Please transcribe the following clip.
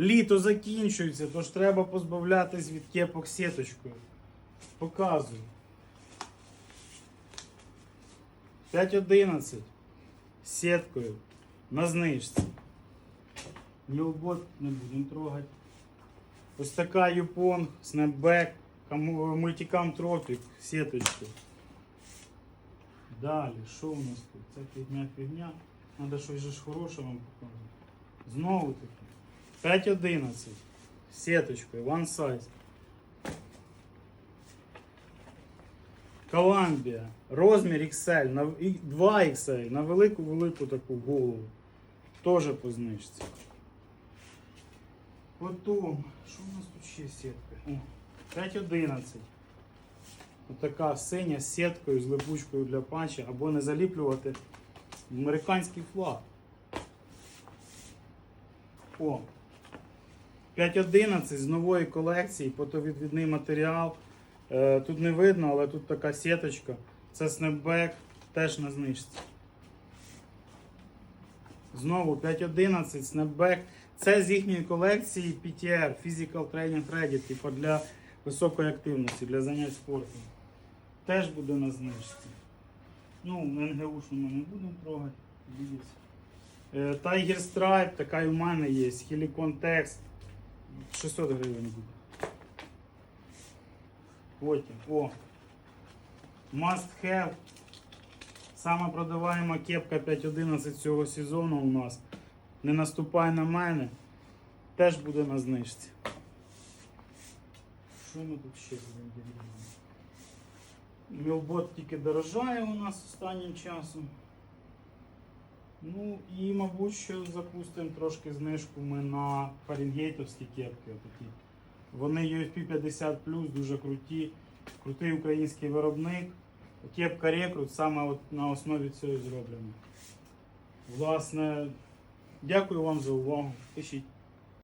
Літо закінчується, тож треба позбавлятись від кепок сіточкою. Показую. 5.11 з сіткою на знижці. Мілбот не будемо трогати. Ось така Юпон, Snapback, кому- Multicam Tropic, сіточки. Далі, що у нас тут? Це фігня фігня. Треба щось хороше вам показати. Знову таки. 5.11. з Сіточкою, one size. Columbia. Розмір XL, на, 2 XL на велику велику таку голову. Теж по знижці. Потім, що у нас тут ще сітка? О, 5.11. Отака синя з сіткою, з липучкою для панча, або не заліплювати американський флаг. О. 5.11 з нової колекції, потовідвідний матеріал. Е, тут не видно, але тут така сіточка. Це снепбек, теж на знижці. Знову 5.11 снепбек. Це з їхньої колекції PTR, Physical Training Ready, типу для високої активності, для занять спортом. Теж буде на знижці. Ну, НГУшну ми не будемо трогати. Дивіться. Е, Tiger Stripe, така і в мене є. Text. 600 гривень. Потім. О. Must have. Сама продаваема кепка 5.11 цього сезону у нас. Не наступай на мене. Теж буде на знижці. Що ми тут ще будемо? Мілбот тільки дорожає у нас останнім часом. Ну і, мабуть, що запустимо трошки знижку ми на фаренгейтовські кепки. Отакі. Вони UFP 50 дуже круті. Крутий український виробник. Кепка рекрут саме от на основі цього зроблена. Власне, дякую вам за увагу. Пишіть.